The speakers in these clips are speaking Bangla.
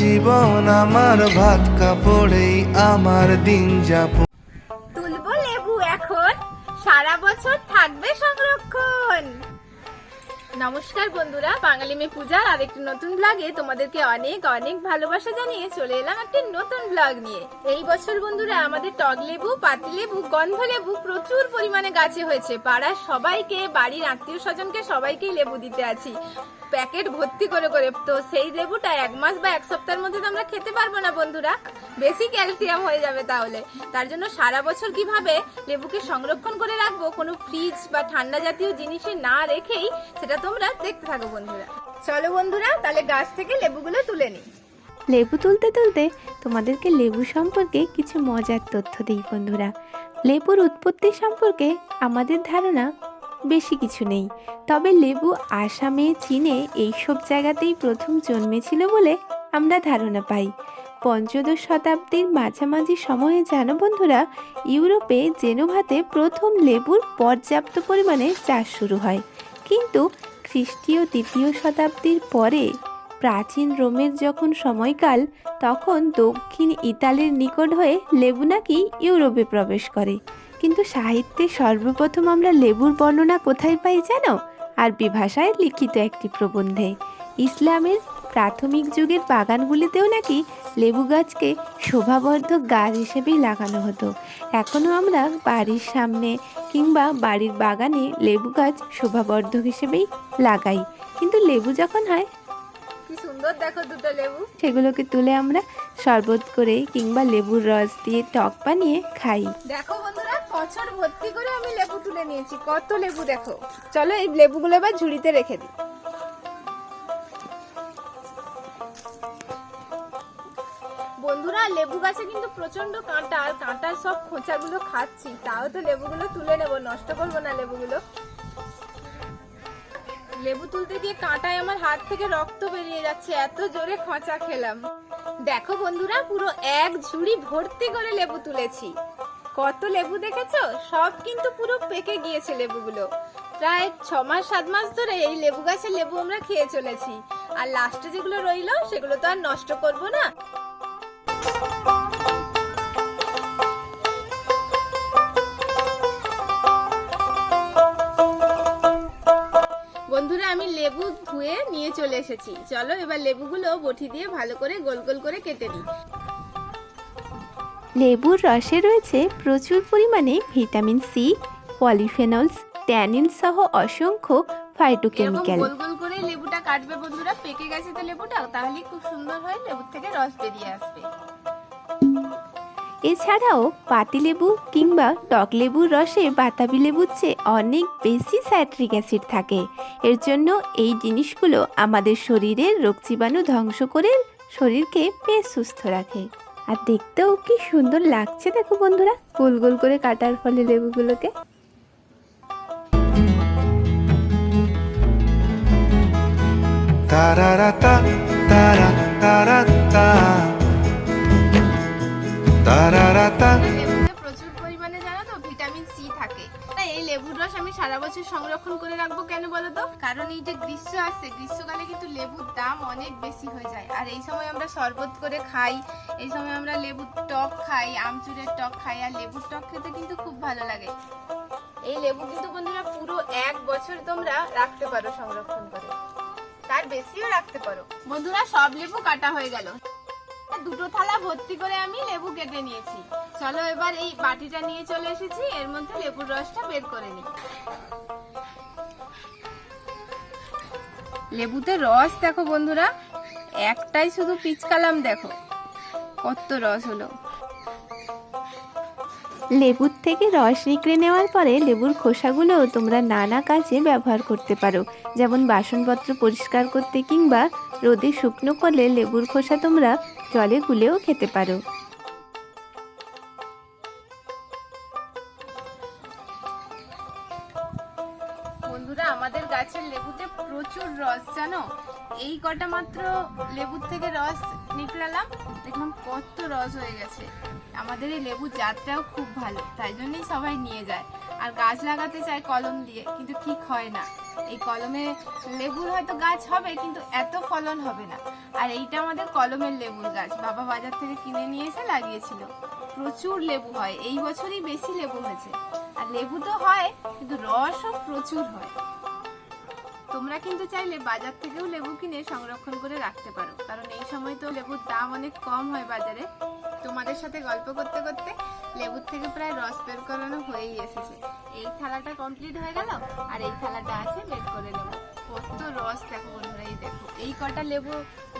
জীবন আমার ভাত কাপড়েই আমার দিন যাব তুলবো লেবু এখন। সারা বছর থাকবে সংরক্ষণ। নমস্কার বন্ধুরা, বাঙালি মেয়ে পূজার আর একটি নতুন ব্লগে তোমাদেরকে অনেক অনেক ভালোবাসা জানিয়ে চলে এলাম একটি নতুন ব্লগ নিয়ে। এই বছর বন্ধুরা, আমাদের টক লেবু, পাতি লেবু, গন্ধ লেবু প্রচুর পরিমাণে গাছে হয়েছে। পাড়ার সবাইকে, বাড়ির আত্মীয় স্বজনকে সবাইকেই লেবু দিতে আছি। প্যাকেট ভর্তি করে করে, তো সেই লেবুটা এক মাস বা এক সপ্তাহের মধ্যে তো আমরা খেতে পারব না বন্ধুরা। বেশি ক্যালসিয়াম হয়ে যাবে তাহলে। তার জন্য সারা বছর কীভাবে লেবুকে সংরক্ষণ করে রাখব, কোনো ফ্রিজ বা ঠান্ডা জাতীয় জিনিসে না রেখেই সেটা তোমরা দেখতে থাকো বন্ধুরা। চলো বন্ধুরা, তাহলে গাছ থেকে লেবুগুলো তুলে নিই। লেবু তুলতে তুলতে তোমাদেরকে লেবু সম্পর্কে কিছু মজার তথ্য দিই বন্ধুরা। লেবুর উৎপত্তি সম্পর্কে আমাদের ধারণা বেশি কিছু নেই। তবে লেবু আসামে, চীনে এইসব জায়গাতেই প্রথম জন্মেছিল বলে আমরা ধারণা পাই। পঞ্চদশ শতাব্দীর মাঝামাঝি সময়ে, জানো বন্ধুরা, ইউরোপে জেনোভাতে প্রথম লেবুর পর্যাপ্ত পরিমাণে চাষ শুরু হয়। কিন্তু খ্রিস্টীয় দ্বিতীয় শতাব্দীর পরে, প্রাচীন রোমের যখন সময়কাল, তখন দক্ষিণ ইতালির নিকট হয়ে লেবু নাকি ইউরোপে প্রবেশ করে। কিন্তু সাহিত্যে সর্বপ্রথম আমরা লেবুর বর্ণনা কোথায় পাই জানো? আরবি ভাষায় লিখিত একটি প্রবন্ধে। ইসলামের প্রাথমিক যুগের বাগানগুলিতেও নাকি লেবু গাছকে শোভাবর্ধক গাছ হিসেবেই লাগানো হতো। এখনও আমরা বাড়ির সামনে কিংবা বাড়ির বাগানে লেবু গাছ শোভাবর্ধক হিসেবেই লাগাই। কিন্তু লেবু যখন হয় কি সুন্দর দেখো দুটো লেবু। সেগুলোকে তুলে আমরা শরবত করে কিংবা লেবুর রস দিয়ে টক বানিয়ে খাই। দেখো বন্ধুরা বছর ভর্তি করে আমি লেবু তুলে নিয়েছি। কত লেবু দেখো। চলো এই লেবুগুলো এবার ঝুড়িতে রেখে দিই। লেবু গাছে কিন্তু প্রচণ্ড কাঁটা, আর কাঁটার সব খোঁচাগুলো খাচ্ছি। তাও তো লেবুগুলো তুলে নেব, নষ্ট করব না লেবুগুলো। লেবু তুলতে গিয়ে কাঁটায় আমার হাত থেকে রক্ত বেরিয়ে যাচ্ছে, এত জোরে খোঁচা খেলাম। দেখো বন্ধুরা, পুরো এক ঝুড়ি ভর্তি করে লেবু তুলেছি। কত লেবু দেখেছ? সব কিন্তু পুরো পেকে গিয়েছে লেবুগুলো। প্রায় ছ মাস, সাত মাস ধরে এই লেবু গাছের লেবু আমরা খেয়ে চলেছি। আর লাস্টে যেগুলো রইল, সেগুলো তো আর নষ্ট করব না। চলে এসেছি। চলো এবার লেবুগুলো বটি দিয়ে ভালো করে গোল গোল করে কেটে নিই। লেবুর রসে রয়েছে প্রচুর পরিমাণে ভিটামিন সি পলিফেনলস ট্যানিন সহ অসংখ্য ফাইটোকেমিক্যাল। গোল গোল করে লেবুটা কাটবে বন্ধুরা পেকে গেছে তো লেবুটা তাহলে খুব সুন্দর হয় লেবুর থেকে রস বেরিয়ে আসবে। এছাড়াও পাতিলেবু কিংবা টক লেবুর রসে বাতাবি লেবুর চেয়ে অনেক বেশি স্যাট্রিক অ্যাসিড থাকে। এর জন্য এই জিনিসগুলো আমাদের শরীরের রোগ জীবাণু ধ্বংস করে শরীরকে বেশ সুস্থ রাখে। আর দেখতেও কি সুন্দর লাগছে দেখো বন্ধুরা, গোল গোল করে কাটার ফলে লেবুগুলোকে। তারারাতা, তারা তারাতা তারারাতা। প্রচুর পরিমাণে জানো তো ভিটামিন সি থাকে। তাই এই লেবুর রস আমি সারা বছর সংরক্ষণ করে রাখব কেন বলো তো? কারণ এই যে গ্রীষ্ম আসছে, গ্রীষ্মকালে কিন্তু লেবুর দাম অনেক বেশি হয়ে যায়। আর এই সময় আমরা শরবত করে খাই, এই সময় আমরা লেবুর টক খাই, আমচুরের টক খাই, আর লেবুর টক খেতে কিন্তু খুব ভালো লাগে। এই লেবু কিন্তু বন্ধুরা পুরো এক বছর তোমরা রাখতে পারো সংরক্ষণ করে। তার বেশিও রাখতে পারো। বন্ধুরা সব লেবু কাটা হয়ে গেল। দুটো থালা ভর্তি করে আমি লেবু কেটে নিয়েছি। চলো এবার এই বাটিটা নিয়ে চলে এসেছি, এর মধ্যে লেবুর রসটা বের করে নিই। লেবুতে রস দেখো বন্ধুরা, একটাই শুধু পিচকালাম দেখো, কত রস হলো। লেবুর থেকে রস নিকড়ে নেওয়ার পরে লেবুর খোসাগুলো তোমরা নানা কাজে ব্যবহার করতে পারো। যেমন বাসনপত্র পরিষ্কার করতে কিংবা রোদে শুকনো করলে লেবুর খোসা তোমরা জলে গুলেও খেতে পারো। বন্ধুরা, আমাদের গাছের লেবুতে প্রচুর রস, জানো? এই কটা মাত্র লেবুর থেকে রস নিকলালাম দেখলাম কত রস হয়ে গেছে। আমাদের এই লেবু জাতটাও খুব ভালো, তাই জন্যই সবাই নিয়ে যায়। আর গাছ লাগাতে চাই কলম দিয়ে, কিন্তু ঠিক হয় না। এই কলমে লেবুর হয়তো গাছ হবে, কিন্তু এত ফলন হবে না। আর এইটা আমাদের কলমের লেবুর গাছ, বাবা বাজার থেকে কিনে নিয়ে এসে লাগিয়েছিল। প্রচুর লেবু হয়, এই বছরই বেশি লেবু হয়েছে। আর লেবু তো হয়, কিন্তু রসও প্রচুর হয়। তোমরা কিন্তু চাইলে বাজার থেকেও লেবু কিনে সংরক্ষণ করে রাখতে পারো, কারণ এই সময় তো লেবুর দাম অনেক কম হয় বাজারে। তোমাদের সাথে গল্প করতে করতে লেবুর থেকে প্রায় রস বের করানো হয়েই এসেছে। এই থালাটা কমপ্লিট হয়ে গেল আর এই থালাটা আছে বের করে নেব। কত রস দেখো বন্ধুরা, এই দেখো। এই কটা লেবু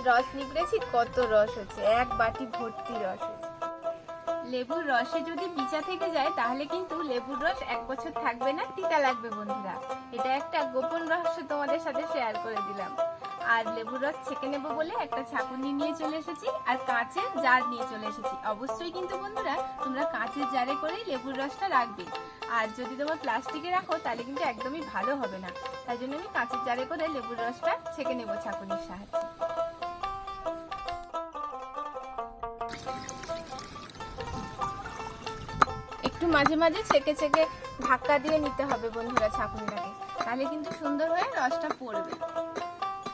রস নিগড়েছি কত রস হচ্ছে। এক বাটি ভর্তি রস হচ্ছে। লেবুর রসে যদি বিচা থেকে যায়, তাহলে কিন্তু লেবুর রস এক বছর থাকবে না, তিতা লাগবে বন্ধুরা। এটা একটা গোপন রহস্য তোমাদের সাথে শেয়ার করে দিলাম। আর লেবুর রস ছেঁকে নেব বলে একটা ছাঁকুনি নিয়ে চলে এসেছি। আর কাঁচের জার নিয়ে চলে এসেছি। অবশ্যই কিন্তু বন্ধুরা, তোমরা কাঁচের জারে করেই লেবুর রসটা রাখবে। আর যদি তোমার প্লাস্টিকে রাখো, তাহলে কিন্তু একদমই ভালো হবে না। তাই জন্য আমি কাঁচের জারে করে লেবুর রসটা ছেঁকে নেব ছাঁকুনির সাহায্যে। একটু মাঝে মাঝে ছেঁকে ছেঁকে ধাক্কা দিয়ে নিতে হবে বন্ধুরা ছাঁকুনিটাকে। তাহলে কিন্তু সুন্দর হয়ে রসটা পড়বে।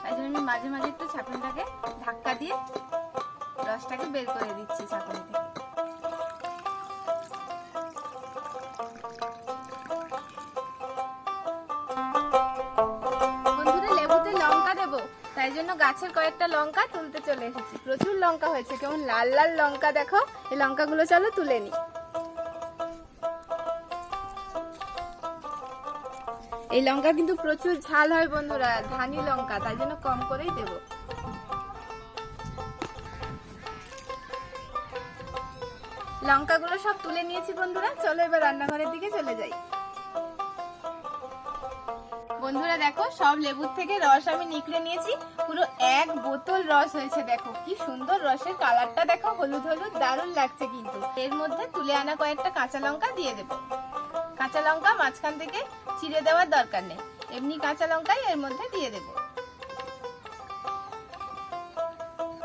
তাই জন্য আমি মাঝে মাঝে একটু ছাঁকুনিটাকে ধাক্কা দিয়ে রসটাকে বের করে দিচ্ছি ছাঁকুনি থেকে। তাই জন্য গাছের কয়েকটা লঙ্কা তুলতে চলে এসেছি। প্রচুর লঙ্কা হয়েছে, কেমন লাল লাল লঙ্কা দেখো। এই লঙ্কাগুলো চলো তুলে নি এই লঙ্কা কিন্তু প্রচুর ঝাল হয় বন্ধুরা ধানি লঙ্কা, তাই জন্য কম করেই দেব। লঙ্কাগুলো সব তুলে নিয়েছি বন্ধুরা, চলো এবার রান্নাঘরের দিকে চলে যাই। বন্ধুরা দেখো, সব লেবুর থেকে রস আমি নিকড়ে নিয়েছি, পুরো এক বোতল রস হয়েছে, দেখো, কি সুন্দর রসের কালারটা, দেখো, হলুদ হলুদ, দারুণ লাগছে কিন্তু। এর মধ্যে তুলে আনা কয়েকটা কাঁচা লঙ্কা দিয়ে দেবো। কাঁচা লঙ্কা মাঝখান থেকে চিড়ে দেওয়ার দরকার নেই। এমনি কাঁচা লঙ্কাই এর মধ্যে দিয়ে দেব।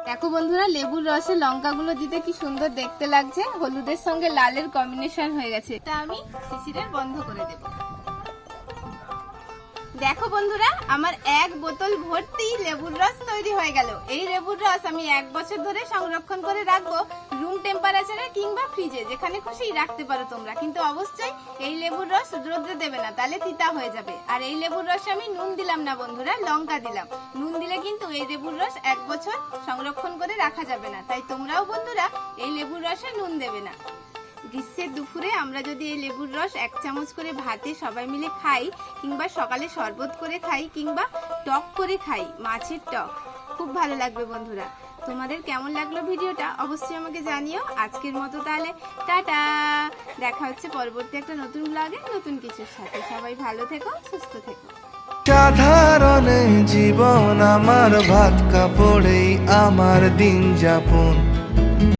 দেখো বন্ধুরা, লেবুর রসে লঙ্কাগুলো দিতে কি সুন্দর দেখতে লাগছে। হলুদের সঙ্গে লালের কম্বিনেশন হয়ে গেছে। এটা আমি শিশিরের বন্ধ করে দেবো। দেখো বন্ধুরা, আমার এক বোতল ভর্তি লেবুর রস তৈরি হয়ে গেল। এই লেবুর রস আমি এক বছর ধরে সংরক্ষণ করে রাখব রুম টেম্পারেচারে কিংবা ফ্রিজে যেখানে খুশি রাখতে পারো তোমরা। কিন্তু অবশ্যই এই লেবুর রস রোদ্রে দেবে না, তাহলে তিতা হয়ে যাবে। আর এই লেবুর রসে আমি নুন দিলাম না বন্ধুরা, লঙ্কা দিলাম। নুন দিলে কিন্তু এই লেবুর রস এক বছর সংরক্ষণ করে রাখা যাবে না। তাই তোমরাও বন্ধুরা, এই লেবুর রসে নুন দেবে না। গ্রীষ্মের দুপুরে আমরা যদি এই লেবুর রস এক চামচ করে ভাতে সবাই মিলে খাই, কিংবা সকালে শরবত করে খাই, কিংবা টক করে খাই, মাছের টক, খুব ভালো লাগবে বন্ধুরা। তোমাদের কেমন লাগল ভিডিওটা অবশ্যই আমাকে জানিও। আজকের মতো তাহলে, টাটা! দেখা হচ্ছে পরবর্তী একটা নতুন ব্লগে নতুন কিছুর সাথে। সবাই ভালো থেকো, সুস্থ থেকো। সাধারণ জীবন আমার ভাত কাপড়েই আমার দিন যাপন।